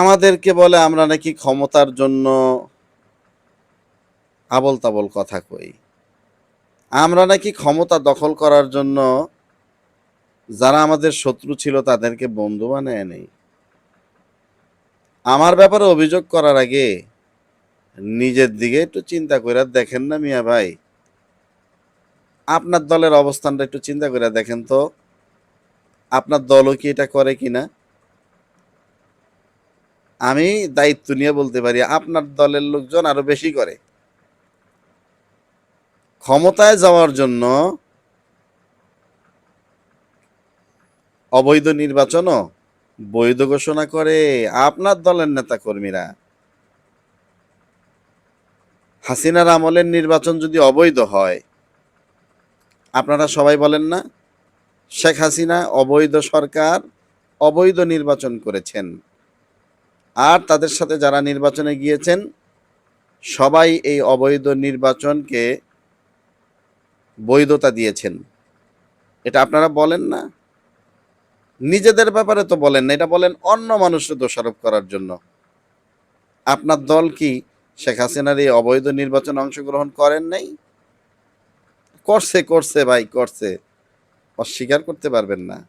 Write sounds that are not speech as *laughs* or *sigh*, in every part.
আমাদেরকে বলে আমরা নাকি ক্ষমতার জন্য আবল তাবল কথা কই। আমরা নাকি ক্ষমতা দখল করার জন্য যারা আমাদের শত্রু ছিল তাদেরকে বন্ধু বানায় নেই। আমার ব্যাপারে অভিযোগ করার আগে নিজের দিকে একটু চিন্তা করে দেখেন না মিয়া ভাই। আপনার দলের অবস্থানটা একটু চিন্তা করে দেখেন তো। আপনার দলও কি এটা করে কিনা? আমি দায়িত্ব নিয়ে বলতে পারি, আপনার দলের লোকজন আরও বেশি করে। ক্ষমতায় যাওয়ার জন্য অবৈধ নির্বাচনও বৈধ ঘোষণা করে আপনার দলের নেতা কর্মীরা হাসিনার আমলের নির্বাচন যদি অবৈধ হয়, আপনারা সবাই বলেন না, শেখ হাসিনা অবৈধ সরকার, অবৈধ নির্বাচন করেছেন। আর তাদের সাথে যারা নির্বাচনে গিয়েছেন, সবাই এই অবৈধ নির্বাচনকে বৈধতা দিয়েছেন। এটা আপনারা বলেন না? নিজেদের ব্যাপারে তো বলেন না, এটা বলেন অন্য মানুষকে দোষারোপ করার জন্য। আপনার দল কি শেখ হাসিনার এই অবৈধ নির্বাচনে অংশগ্রহণ করেন নাই? করছে করছে ভাই, করছে। অস্বীকার করতে পারবেন না।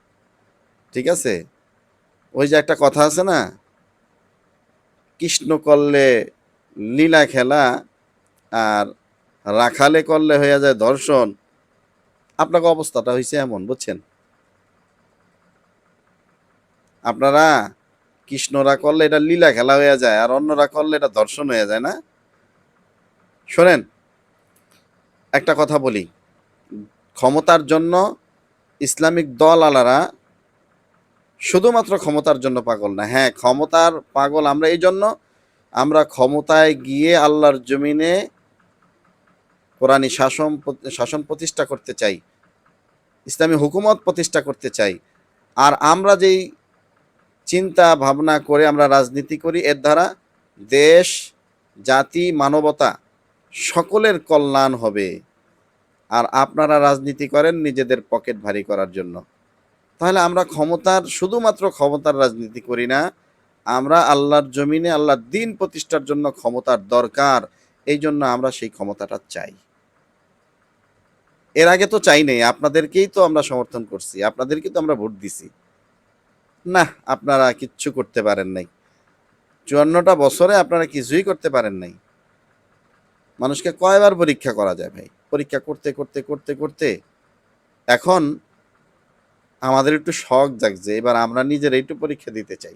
ঠিক আছে? ওই যে একটা কথা আছে না কৃষ্ণ করলে লীলা খেলা আর রাখালে করলে হয়ে যায় ধর্ষণ আপনাকে অবস্থাটা হয়েছে এমন, বুঝছেন? আপনারা কৃষ্ণরা করলে এটা লীলা খেলা হয়ে যায় আর অন্যরা করলে এটা ধর্ষণ হয়ে যায় না? শোনেন, একটা কথা বলি। ক্ষমতার জন্য ইসলামিক দল আলারা শুধুমাত্র ক্ষমতার জন্য পাগল না। হ্যাঁ ক্ষমতার পাগল আমরা এই জন্য। আমরা ক্ষমতায় গিয়ে আল্লাহর জমিনে কোরআনী শাসন শাসন প্রতিষ্ঠা করতে চাই, ইসলামী হুকুমত প্রতিষ্ঠা করতে চাই। আর আমরা যেই চিন্তা ভাবনা করে আমরা রাজনীতি করি, এর দ্বারা দেশ, জাতি, মানবতা সকলের কল্যাণ হবে। আর আপনারা রাজনীতি করেন নিজেদের পকেট ভারী করার জন্য। তাহলে আমরা ক্ষমতার, শুধুমাত্র ক্ষমতার রাজনীতি করি না, আমরা আল্লাহর জমিনে, আল্লাহর দিন প্রতিষ্ঠার জন্য ক্ষমতার দরকার, এই জন্য আমরা সেই ক্ষমতাটা চাই। এর আগে তো চাই নেই, আপনাদেরকেই তো আমরা সমর্থন করছি আপনাদেরকেই তো আমরা ভোট দিছি। না, আপনারা কিচ্ছু করতে পারেন নাই। চুয়ান্নটা বছরে আপনারা কিছুই করতে পারেন নাই। মানুষকে কয়বার পরীক্ষা করা যায় ভাই? পরীক্ষা করতে করতে করতে করতে। এখন আমাদের একটু শখ জাগছে এবার আমরা নিজের একটু পরীক্ষা দিতে চাই।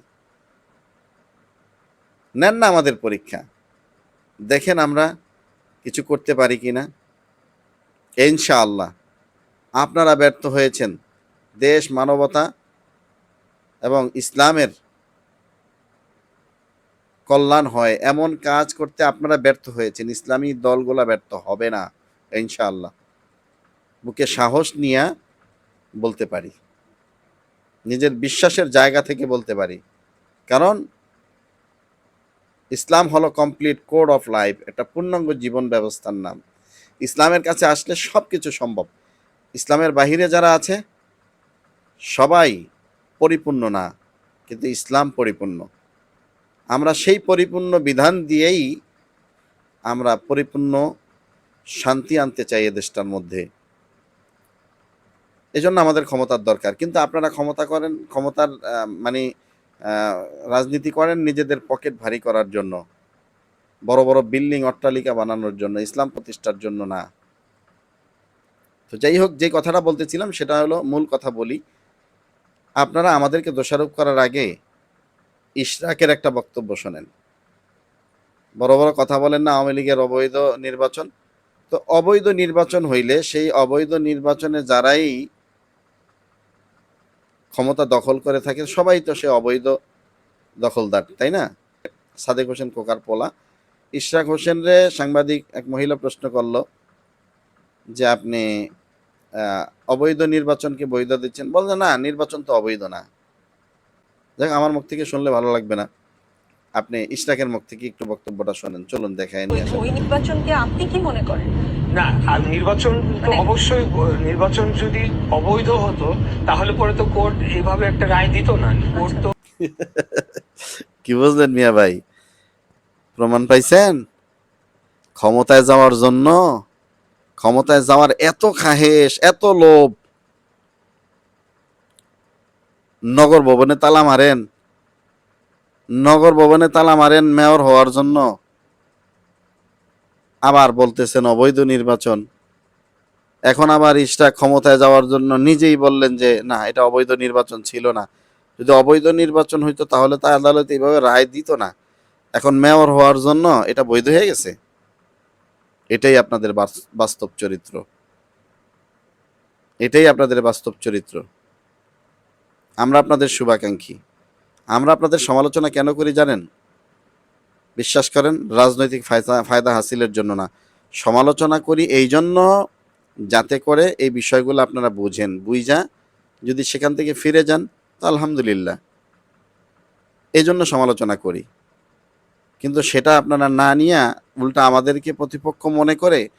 নেন না আমাদের পরীক্ষা। দেখেন আমরা কিছু করতে পারি কিনা। ইনশাআল্লাহ। আপনারা ব্যর্থ হয়েছেন। দেশ, মানবতা এবং ইসলামের কল্যাণ হয়। এমন কাজ করতে আপনারা ব্যর্থ হয়েছেন। ইসলামী দলগুলা ব্যর্থ হবে না, ইনশাআল্লাহ। বুকে সাহস নিয়ে বলতে পারি। নিজের বিশ্বাসের জায়গা থেকে বলতে পারি। কারণ ইসলাম হলো কমপ্লিট কোড অফ লাইফ একটা পূর্ণাঙ্গ জীবন ব্যবস্থার নাম। ইসলামের কাছে আসলে সব কিছু সম্ভব। ইসলামের বাহিরে যারা আছে, সবাই পরিপূর্ণ না, কিন্তু ইসলাম পরিপূর্ণ। আমরা সেই পরিপূর্ণ বিধান দিয়েই আমরা পরিপূর্ণ শান্তি আনতে চাই এ দেশটার মধ্যে। এজন্য আমাদের ক্ষমতার দরকার। কিন্তু আপনারা ক্ষমতা করেন, ক্ষমতার মানে রাজনীতি করেন নিজেদের পকেট ভারী করার জন্য। বড় বড় বিল্ডিং, অট্টালিকা বানানোর জন্য, ইসলাম প্রতিষ্ঠার জন্য না। তো যাই হোক, যে কথাটা বলতেছিলাম সেটা হলো মূল কথা বলি। আপনারা আমাদেরকে দোষারোপ করার আগে ইশরাকের একটা বক্তব্য শোনেন। বড় বড় কথা বলেন না, আওয়ামী লীগের অবৈধ নির্বাচন। তো অবৈধ নির্বাচন হইলে সেই অবৈধ নির্বাচনে যারাই ক্ষমতা দখল করে থাকে, সবাই তো সে অবৈধ দখলদার, তাই না? সাদেক হোসেন কোকার পোলা। ইশরাক হোসেন রে সাংবাদিক এক মহিলা প্রশ্ন করল যে আপনি অবৈধ নির্বাচনকে বৈধ দিচ্ছেন? বলছে, না, নির্বাচন তো অবৈধ না। দেখ আমার মুখ থেকে শুনলে ভালো লাগবে না। আপনি ইশরাকের মুখ থেকে একটু বক্তব্যটা শোনেন, চলুন দেখায় নিয়ে আসেন ওই নির্বাচনকে আপনি কি মনে করেন? না আর নির্বাচন তো মানে- অবশ্যই নির্বাচন যদি অবৈধ হতো তাহলে পরে তো কোর্ট এভাবে একটা রায় দিত না। কোর্ট তো *laughs* কি বুঝলেন মিয়া ভাই? প্রমাণ পাইছেন? ক্ষমতায় যাওয়ার জন্য ক্ষমতায় যাওয়ার এত খাহেশ এত লোভ। নগর ভবনে তালা মারেন। নগর ভবনে তালা মারেন মেয়র হওয়ার জন্য। আবার বলতেছেন অবৈধ নির্বাচন। এখন আবার ইস্টা ক্ষমতায় যাওয়ার জন্য নিজেই বললেন যে, না, এটা অবৈধ নির্বাচন ছিল না। যদি অবৈধ নির্বাচন হইতো তাহলে তা আদালত এইভাবে রায় দিত না। এখন মেয়র হওয়ার জন্য এটা বৈধ হয়ে গেছে। এটাই আপনাদের বাস্তব চরিত্র। এটাই আপনাদের বাস্তব চরিত্র। আমরা আপনাদের শুভাকাঙ্ক্ষী। আমরা আপনাদের সমালোচনা কেন করি জানেন? বিশ্বাস করেন, রাজনৈতিক ফায়দা ফায়দা হাসিলের জন্য না। সমালোচনা করি এই জন্য যাতে করে এই বিষয়গুলো আপনারা বুঝেন। বুঝা যদি সেখান থেকে ফিরে যান, তা আলহামদুলিল্লাহ। এই জন্য সমালোচনা করি। কিন্তু সেটা আপনারা না নিয়ে উল্টা আমাদেরকে প্রতিপক্ষ মনে করে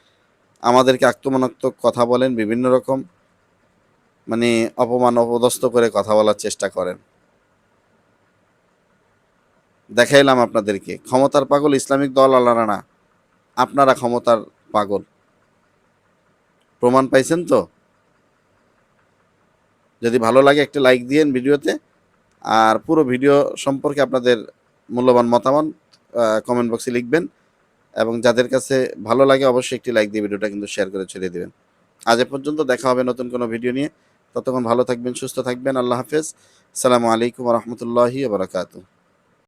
আমাদেরকে আক্রমণাত্মক কথা বলেন, বিভিন্ন রকম মানে অপমান, অপদস্থ করে কথা বলার চেষ্টা করেন। দেখাইলাম আপনাদেরকে। ক্ষমতার পাগল ইসলামিক দল আলারা না আপনারা ক্ষমতার পাগল। প্রমাণ পাইছেন তো? যদি ভালো লাগে একটা লাইক দিয়েন ভিডিওতে। আর পুরো ভিডিও সম্পর্কে আপনাদের মূল্যবান মতামত কমেন্ট বক্সে লিখবেন। এবং যাদের কাছে ভালো লাগে অবশ্যই একটি লাইক দিয়ে ভিডিওটা কিন্তু শেয়ার করে ছড়িয়ে দেবেন। আজ পর্যন্ত দেখা হবে নতুন কোনো ভিডিও নিয়ে। ততক্ষণ ভালো থাকবেন, সুস্থ থাকবেন। আল্লাহ হাফেজ। সালামু আলাইকুম রহমতুল্লাহি বারাকাতু